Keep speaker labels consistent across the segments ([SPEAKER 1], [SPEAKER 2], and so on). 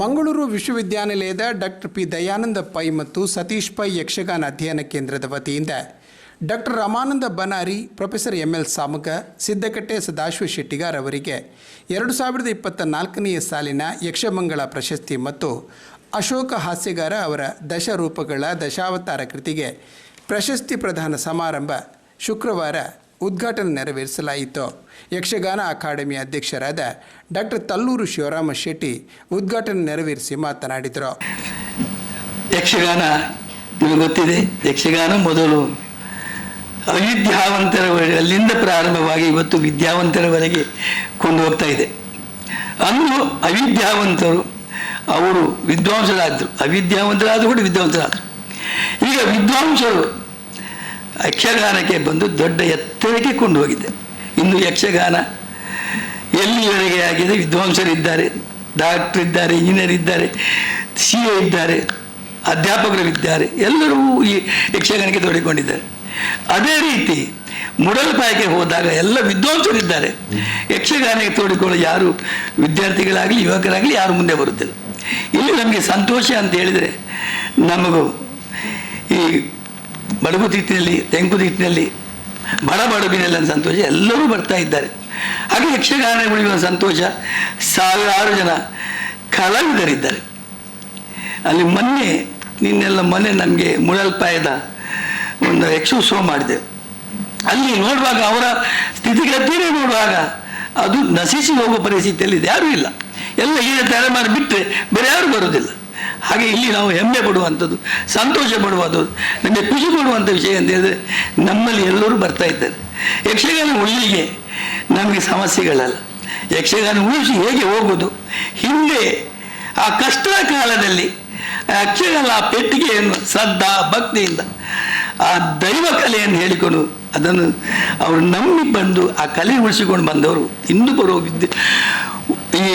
[SPEAKER 1] ಮಂಗಳೂರು ವಿಶ್ವವಿದ್ಯಾನಿಲಯದ doctor P Dayananda pi ಮತ್ತು Satish pi Yakshagana ಅಧ್ಯಯನ ಕೇಂದ್ರದ ವತಿಯಿಂದ doctor Ramananda Banari, professor M L Samaga, Siddakatte Sadashiva Shettigar ಅವರಿಗೆ ಎರಡು ಸಾವಿರದ ಇಪ್ಪತ್ತ ನಾಲ್ಕನೆಯ ಸಾಲಿನ ಯಕ್ಷಮಂಗಳ ಪ್ರಶಸ್ತಿ ಮತ್ತು ಅಶೋಕ ಹಾಸ್ಯಗಾರ ಅವರ ದಶರೂಪಗಳ ದಶಾವತಾರ ಕೃತಿಗೆ ಪ್ರಶಸ್ತಿ ಪ್ರದಾನ ಸಮಾರಂಭ ಶುಕ್ರವಾರ ಉದ್ಘಾಟನೆ ನೆರವೇರಿಸಲಾಯಿತು. ಯಕ್ಷಗಾನ ಅಕಾಡೆಮಿ ಅಧ್ಯಕ್ಷರಾದ ಡಾಕ್ಟರ್ ತಲ್ಲೂರು ಶಿವರಾಮ ಶೆಟ್ಟಿ ಉದ್ಘಾಟನೆ ನೆರವೇರಿಸಿ ಮಾತನಾಡಿದರು.
[SPEAKER 2] ಯಕ್ಷಗಾನ, ನಿಮಗೆ ಗೊತ್ತಿದೆ, ಯಕ್ಷಗಾನ ಮೊದಲು ಅವಿದ್ಯಾವಂತರ ಅಲ್ಲಿಂದ ಪ್ರಾರಂಭವಾಗಿ ಇವತ್ತು ವಿದ್ಯಾವಂತರವರೆಗೆ ಕೊಂಡು ಹೋಗ್ತಾ ಇದೆ. ಅಂದು ಅವಿದ್ಯಾವಂತರು ಅವರು ವಿದ್ವಾಂಸರಾದರು, ಅವಿದ್ಯಾವಂತರಾದರೂ ಕೂಡ ವಿದ್ವಾಂಸರಾದರು. ಈಗ ವಿದ್ವಾಂಸರು ಯಕ್ಷಗಾನಕ್ಕೆ ಬಂದು ದೊಡ್ಡ ಎತ್ತರಕ್ಕೆ ಕೊಂಡು ಹೋಗಿದೆ. ಇನ್ನು ಯಕ್ಷಗಾನ ಎಲ್ಲಿವರೆಗೆ ಆಗಿದೆ? ವಿದ್ವಾಂಸರಿದ್ದಾರೆ ಡಾಕ್ಟರ್ ಇದ್ದಾರೆ, ಇಂಜಿನಿಯರ್ ಇದ್ದಾರೆ ಸಿ ಎ ಇದ್ದಾರೆ ಅಧ್ಯಾಪಕರಿದ್ದಾರೆ ಎಲ್ಲರೂ ಈ ಯಕ್ಷಗಾನಕ್ಕೆ ತೊಡಗಿಕೊಂಡಿದ್ದಾರೆ. ಅದೇ ರೀತಿ ಮುಡಲ್ಪಾಯಕ್ಕೆ ಹೋದಾಗ ಎಲ್ಲ ವಿದ್ವಾಂಸರಿದ್ದಾರೆ ಯಕ್ಷಗಾನಕ್ಕೆ ತೋಡಿಕೊಳ್ಳೋ ಯಾರು ವಿದ್ಯಾರ್ಥಿಗಳಾಗಲಿ, ಯುವಕರಾಗಲಿ, ಯಾರು ಮುಂದೆ ಬರುತ್ತಿಲ್ಲ. ಇಲ್ಲಿ ನಮಗೆ ಸಂತೋಷ ಅಂತ ಹೇಳಿದರೆ ನಮಗೂ ಈ ಬಡಗು ತಿಟ್ಟಿನಲ್ಲಿ ತೆಂಕು ತಿಟ್ಟಿನಲ್ಲಿ ಬಡ ಬಡಗಿನಲ್ಲಿ ಒಂದು ಸಂತೋಷ ಎಲ್ಲರೂ ಬರ್ತಾ ಇದ್ದಾರೆ. ಹಾಗೆ ಯಕ್ಷಗಾನ ಉಳಿಯುವ ಸಂತೋಷ, ಸಾವಿರಾರು ಜನ ಕಲಾವಿದರಿದ್ದಾರೆ. ಅಲ್ಲಿ ಮೊನ್ನೆ, ನಿನ್ನೆಲ್ಲ ಮೊನ್ನೆ ನಮಗೆ ಮುಳಲ್ಪಾಯದ ಒಂದು ಯಕ್ಷೋತ್ಸವ ಮಾಡಿದೆ. ಅಲ್ಲಿ ನೋಡುವಾಗ ಅವರ ಸ್ಥಿತಿಗತಿನೇ ನೋಡುವಾಗ ಅದು ನಶಿಸಿ ಹೋಗುವ ಪರಿಸ್ಥಿತಿಯಲ್ಲಿ ಯಾರೂ ಇಲ್ಲ. ಎಲ್ಲ ಈಗ ತಲೆಮಾರು ಬಿಟ್ಟರೆ ಬೇರೆ ಯಾರು ಬರೋದಿಲ್ಲ ಹಾಗೆ ಇಲ್ಲಿ ನಾವು ಹೆಮ್ಮೆ ಪಡುವಂಥದ್ದು, ಸಂತೋಷ ಪಡುವಂಥದ್ದು ನಮಗೆ ಖುಷಿ ಕೊಡುವಂಥ ವಿಷಯ ಅಂತ ಹೇಳಿದ್ರೆ ನಮ್ಮಲ್ಲಿ ಎಲ್ಲರೂ ಬರ್ತಾ ಇದ್ದಾರೆ. ಯಕ್ಷಗಾನ ಉಳಿಲಿಗೆ ನಮಗೆ ಸಮಸ್ಯೆಗಳಲ್ಲ. ಯಕ್ಷಗಾನ ಉಳಿಸಿ ಹೇಗೆ ಹೋಗೋದು? ಹಿಂದೆ ಆ ಕಷ್ಟದ ಕಾಲದಲ್ಲಿ ಯಕ್ಷಗಾನ ಆ ಪೆಟ್ಟಿಗೆಯನ್ನು ಶ್ರದ್ಧಾ, ಭಕ್ತಿಯಿಂದ ಆ ದೈವ ಕಲೆಯನ್ನು ಹೇಳಿಕೊಂಡು ಅದನ್ನು ಅವರು ನಂಬಿ ಬಂದು ಆ ಕಲೆ ಉಳಿಸಿಕೊಂಡು ಬಂದವರು ಇಂದು ಬರುವ ವಿದ್ಯೆ ಈ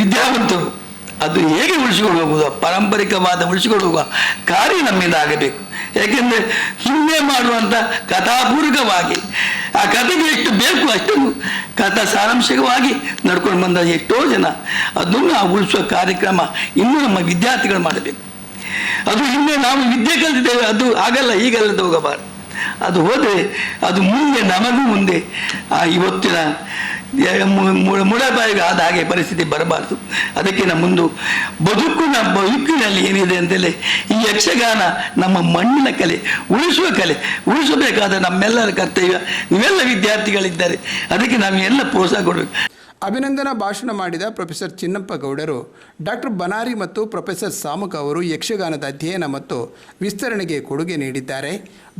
[SPEAKER 2] ವಿದ್ಯಾವಂತರು. ಅದು ಹೇಗೆ ಉಳಿಸಿಕೊಂಡು ಹೋಗುವುದು? ಪಾರಂಪರಿಕವಾದ ಉಳಿಸಿಕೊಂಡು ಹೋಗುವ ಕಾರ್ಯ ನಮ್ಮಿಂದ ಆಗಬೇಕು. ಯಾಕೆಂದರೆ ಹಿಂದೆ ಮಾಡುವಂಥ ಕಥಾಪೂರ್ವಕವಾಗಿ ಆ ಕಥೆಗೆ ಎಷ್ಟು ಬೇಕು ಅಷ್ಟನ್ನು ಕಥಾ ಸಾರಾಂಶಕವಾಗಿ ನಡ್ಕೊಂಡು ಬಂದ ಎಷ್ಟೋ ಜನ, ಅದನ್ನು ಉಳಿಸುವ ಕಾರ್ಯಕ್ರಮ ಇನ್ನೂ ನಮ್ಮ ವಿದ್ಯಾರ್ಥಿಗಳು ಮಾಡಬೇಕು. ಅದು ಹಿಂದೆ ನಾವು ವಿದ್ಯೆ ಕಲಿತಿದ್ದೇವೆ, ಅದು ಆಗಲ್ಲ ಈಗಲ್ಲದ ಹೋಗಬಾರ್ದು. ಅದು ಹೋದರೆ, ಅದು ಮುಂದೆ, ನಮಗೂ ಮುಂದೆ, ಆ ಇವತ್ತಿನ ಮುಳಬಾಯಿಗೆ ಆದ ಹಾಗೆ ಪರಿಸ್ಥಿತಿ ಬರಬಾರದು. ಅದಕ್ಕೆ ನಮ್ಮ ಮುಂದು ಬದುಕಿನ ಬದುಕಿನಲ್ಲಿ ಏನಿದೆ ಅಂತೇಳಿ ಈ ಯಕ್ಷಗಾನ ನಮ್ಮ ಮಣ್ಣಿನ ಕಲೆ, ಉಳಿಸುವ ಕಲೆ, ಉಳಿಸಬೇಕಾದ ನಮ್ಮೆಲ್ಲರ ಕರ್ತವ್ಯ. ನೀವೆಲ್ಲ ವಿದ್ಯಾರ್ಥಿಗಳಿದ್ದಾರೆ. ಅದಕ್ಕೆ ನಾವು ಎಲ್ಲ ಪ್ರೋತ್ಸಾಹ ಕೊಡಬೇಕು.
[SPEAKER 1] ಅಭಿನಂದನಾ ಭಾಷಣ ಮಾಡಿದ ಪ್ರೊಫೆಸರ್ ಚಿನ್ನಪ್ಪ ಗೌಡರು, ಡಾಕ್ಟರ್ ಬನಾರಿ ಮತ್ತು ಪ್ರೊಫೆಸರ್ ಸಾಮಕ ಅವರು ಯಕ್ಷಗಾನದ ಅಧ್ಯಯನ ಮತ್ತು ವಿಸ್ತರಣೆಗೆ ಕೊಡುಗೆ ನೀಡಿದ್ದಾರೆ.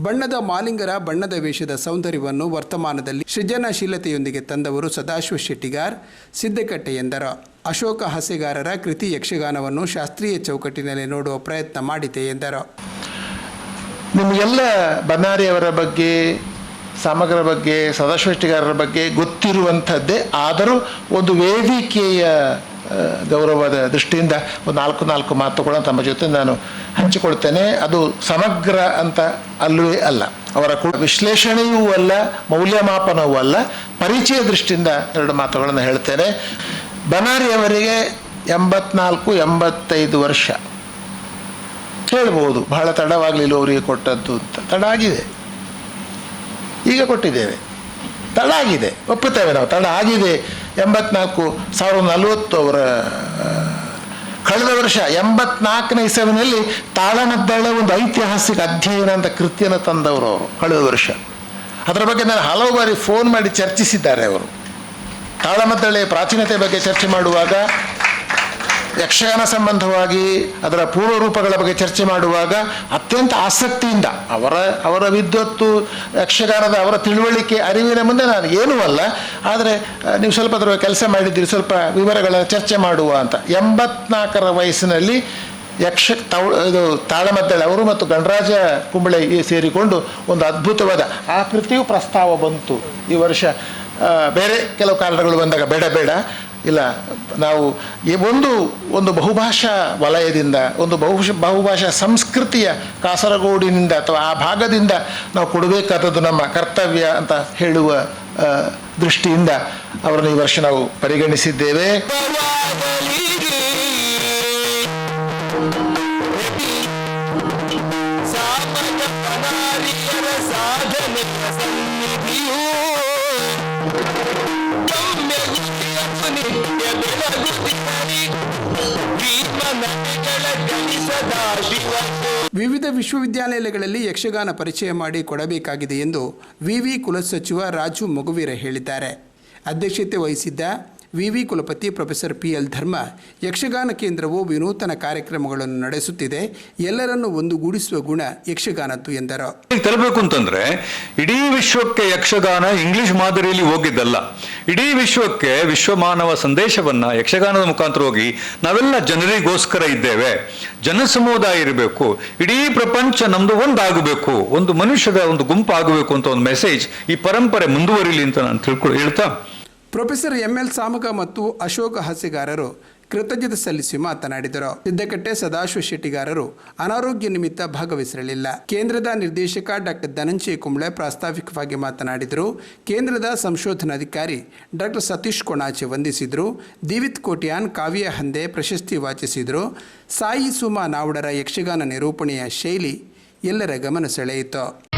[SPEAKER 1] ಬಣ್ಣದ ಮಾಲಿಂಗರ ಬಣ್ಣದ ವೇಷದ ಸೌಂದರ್ಯವನ್ನು ವರ್ತಮಾನದಲ್ಲಿ ಸೃಜನಶೀಲತೆಯೊಂದಿಗೆ ತಂದವರು ಸದಾಶಿವ ಶೆಟ್ಟಿಗಾರ್ ಸಿದ್ದಕಟ್ಟೆ ಎಂದರು ಅಶೋಕ ಹಾಸ್ಯಗಾರರ ಕೃತಿ ಯಕ್ಷಗಾನವನ್ನು ಶಾಸ್ತ್ರೀಯ ಚೌಕಟ್ಟಿನಲ್ಲಿ ನೋಡುವ ಪ್ರಯತ್ನ ಮಾಡಿದೆ ಎಂದರು.
[SPEAKER 3] ನಿಮಗೆಲ್ಲ ಅವರ ಬಗ್ಗೆ ಸಮಗ್ರ ಬಗ್ಗೆ ಸದಾಶಿಷ್ಟಿಗಾರರ ಬಗ್ಗೆ ಗೊತ್ತಿರುವಂಥದ್ದೇ. ಆದರೂ ಒಂದು ವೇದಿಕೆಯ ಗೌರವದ ದೃಷ್ಟಿಯಿಂದ ಒಂದು ನಾಲ್ಕು ನಾಲ್ಕು ಮಾತುಗಳನ್ನು ತಮ್ಮ ಜೊತೆ ನಾನು ಹಂಚಿಕೊಳ್ತೇನೆ. ಅದು ಸಮಗ್ರ ಅಂತ ಅಲ್ಲವೇ ಅಲ್ಲ. ಅವರ ಕೂಡ ವಿಶ್ಲೇಷಣೆಯೂ ಅಲ್ಲ, ಮೌಲ್ಯಮಾಪನವೂ ಅಲ್ಲ. ಪರಿಚಯ ದೃಷ್ಟಿಯಿಂದ ಎರಡು ಮಾತುಗಳನ್ನು ಹೇಳ್ತೇನೆ. ಬನಾರಿಯವರಿಗೆ ಎಂಬತ್ನಾಲ್ಕು, ಎಂಬತ್ತೈದು ವರ್ಷ. ಹೇಳ್ಬೋದು, ಬಹಳ ತಡವಾಗಲಿಲ್ಲ ಅವರಿಗೆ ಕೊಟ್ಟದ್ದು ಅಂತ. ತಡ ಆಗಿದೆ. ಈಗ ಕೊಟ್ಟಿದ್ದೇವೆ. ತಡ ಆಗಿದೆ, ಒಪ್ಪುತ್ತೇವೆ ನಾವು, ತಡ ಆಗಿದೆ. ಎಂಬತ್ನಾಲ್ಕು ಸಾವಿರದ ನಲವತ್ತು ಅವರ ಕಳೆದ ವರ್ಷ ಎಂಬತ್ನಾಲ್ಕನೇ ಇಸವಿನಲ್ಲಿ ತಾಳಮದ್ದಳ ಒಂದು ಐತಿಹಾಸಿಕ ಅಧ್ಯಯನ ಅಂತ ಕೃತ್ಯನ ತಂದವರು ಅವರು, ಕಳೆದ ವರ್ಷ. ಅದರ ಬಗ್ಗೆ ನಾನು ಹಲವು ಬಾರಿ ಫೋನ್ ಮಾಡಿ ಚರ್ಚಿಸಿದ್ದಾರೆ ಅವರು. ತಾಳಮದ್ದಳೆಯ ಪ್ರಾಚೀನತೆ ಬಗ್ಗೆ ಚರ್ಚೆ ಮಾಡುವಾಗ ಯಕ್ಷಗಾನ ಸಂಬಂಧವಾಗಿ ಅದರ ಪೂರ್ವ ರೂಪಗಳ ಬಗ್ಗೆ ಚರ್ಚೆ ಮಾಡುವಾಗ ಅತ್ಯಂತ ಆಸಕ್ತಿಯಿಂದ ಅವರ ಅವರ ವಿದ್ವತ್ತು, ಯಕ್ಷಗಾನದ ಅವರ ತಿಳುವಳಿಕೆ, ಅರಿವಿನ ಮುಂದೆ ನಾನು ಏನೂ ಅಲ್ಲ. ಆದರೆ ನೀವು ಸ್ವಲ್ಪ ಅದರ ಕೆಲಸ ಮಾಡಿದ್ದೀರಿ, ಸ್ವಲ್ಪ ವಿವರಗಳ ಚರ್ಚೆ ಮಾಡುವ ಅಂತ. ಎಂಬತ್ನಾಲ್ಕರ ವಯಸ್ಸಿನಲ್ಲಿ ಯಕ್ಷ ಇದು ತಾಳಮದ್ದಳೆ ಅವರು ಮತ್ತು ಗಣರಾಜ ಕುಂಬಳೆ ಸೇರಿಕೊಂಡು ಒಂದು ಅದ್ಭುತವಾದ, ಆ ಕೃತಿಯು ಪ್ರಸ್ತಾವ ಬಂತು ಈ ವರ್ಷ. ಬೇರೆ ಕೆಲವು ಕಾರಣಗಳು ಬಂದಾಗ ಬೇಡ ಬೇಡ. ಇಲ್ಲ, ನಾವು ಒಂದು ಒಂದು ಬಹುಭಾಷಾ ವಲಯದಿಂದ, ಒಂದು ಬಹುಶ ಬಹುಭಾಷಾ ಸಂಸ್ಕೃತಿಯ ಕಾಸರಗೋಡಿನಿಂದ ಅಥವಾ ಆ ಭಾಗದಿಂದ ನಾವು ಕೊಡಬೇಕಾದದ್ದು ನಮ್ಮ ಕರ್ತವ್ಯ ಅಂತ ಹೇಳುವ ದೃಷ್ಟಿಯಿಂದ ಅವರನ್ನು ಈ ವರ್ಷ ನಾವು ಪರಿಗಣಿಸಿದ್ದೇವೆ.
[SPEAKER 1] ವಿವಿಧ ವಿಶ್ವವಿದ್ಯಾಲಯಗಳಲ್ಲಿ ಯಕ್ಷಗಾನ ಪರಿಚಯ ಮಾಡಿ ಕೊಡಬೇಕಾಗಿದೆ ಎಂದು ವಿವಿ ಕುಲಸಚಿವ ರಾಜು ಮಗುವೀರ ಹೇಳಿದ್ದಾರೆ. ಅಧ್ಯಕ್ಷತೆ ವಹಿಸಿದ್ದ ವಿವಿ ಕುಲಪತಿ ಪ್ರೊಫೆಸರ್ ಪಿ ಎಲ್ ಧರ್ಮ ಯಕ್ಷಗಾನ ಕೇಂದ್ರವು ವಿನೂತನ ಕಾರ್ಯಕ್ರಮಗಳನ್ನು ನಡೆಸುತ್ತಿದೆ. ಎಲ್ಲರನ್ನು ಒಂದುಗೂಡಿಸುವ ಗುಣ ಯಕ್ಷಗಾನದ್ದು ಎಂದರು.
[SPEAKER 4] ತರಬೇಕು ಅಂತಂದ್ರೆ, ಇಡೀ ವಿಶ್ವಕ್ಕೆ ಯಕ್ಷಗಾನ ಇಂಗ್ಲಿಷ್ ಮಾದರಿಯಲ್ಲಿ ಹೋಗಿದ್ದಲ್ಲ. ಇಡೀ ವಿಶ್ವಕ್ಕೆ ವಿಶ್ವಮಾನವ ಸಂದೇಶವನ್ನ ಯಕ್ಷಗಾನದ ಮುಖಾಂತರ ಹೋಗಿ ನಾವೆಲ್ಲ ಜನರಿಗೋಸ್ಕರ ಇದ್ದೇವೆ. ಜನ ಸಮುದಾಯ ಇರಬೇಕು. ಇಡೀ ಪ್ರಪಂಚ ನಮ್ದು ಒಂದಾಗಬೇಕು. ಒಂದು ಮನುಷ್ಯದ ಒಂದು ಗುಂಪು ಆಗಬೇಕು ಅಂತ ಒಂದು ಮೆಸೇಜ್ ಈ ಪರಂಪರೆ ಮುಂದುವರಿಲಿ ಅಂತ ನಾನು ತಿಳ್ಕೊಳ್ಳಿ ಹೇಳ್ತಾ.
[SPEAKER 1] ಪ್ರೊಫೆಸರ್ ಎಂ ಎಲ್ ಸಾಮಗ ಮತ್ತು ಅಶೋಕ ಹಾಸ್ಯಗಾರರು ಕೃತಜ್ಞತೆ ಸಲ್ಲಿಸಿ ಮಾತನಾಡಿದರು. ಸಿದ್ದಕಟ್ಟೆ ಸದಾಶಿವ ಶೆಟ್ಟಿಗಾರರು ಅನಾರೋಗ್ಯ ನಿಮಿತ್ತ ಭಾಗವಹಿಸಿರಲಿಲ್ಲ ಕೇಂದ್ರದ ನಿರ್ದೇಶಕ ಡಾಕ್ಟರ್ ಧನಂಜಯ ಕುಂಬ್ಳೆ ಪ್ರಾಸ್ತಾವಿಕವಾಗಿ ಮಾತನಾಡಿದರು. ಕೇಂದ್ರದ ಸಂಶೋಧನಾಧಿಕಾರಿ ಡಾಕ್ಟರ್ ಸತೀಶ್ ಕೊಣಾಚೆ ವಂದಿಸಿದರು. ದಿವಿತ್ ಕೋಟ್ಯಾನ್ ಕಾವ್ಯ ಹಂದೆ ಪ್ರಶಸ್ತಿ ವಾಚಿಸಿದರು. ಸಾಯಿ ಸುಮಾ ನಾವುಡರ ಯಕ್ಷಗಾನ ನಿರೂಪಣೆಯ ಶೈಲಿ ಎಲ್ಲರ ಗಮನ ಸೆಳೆಯಿತು.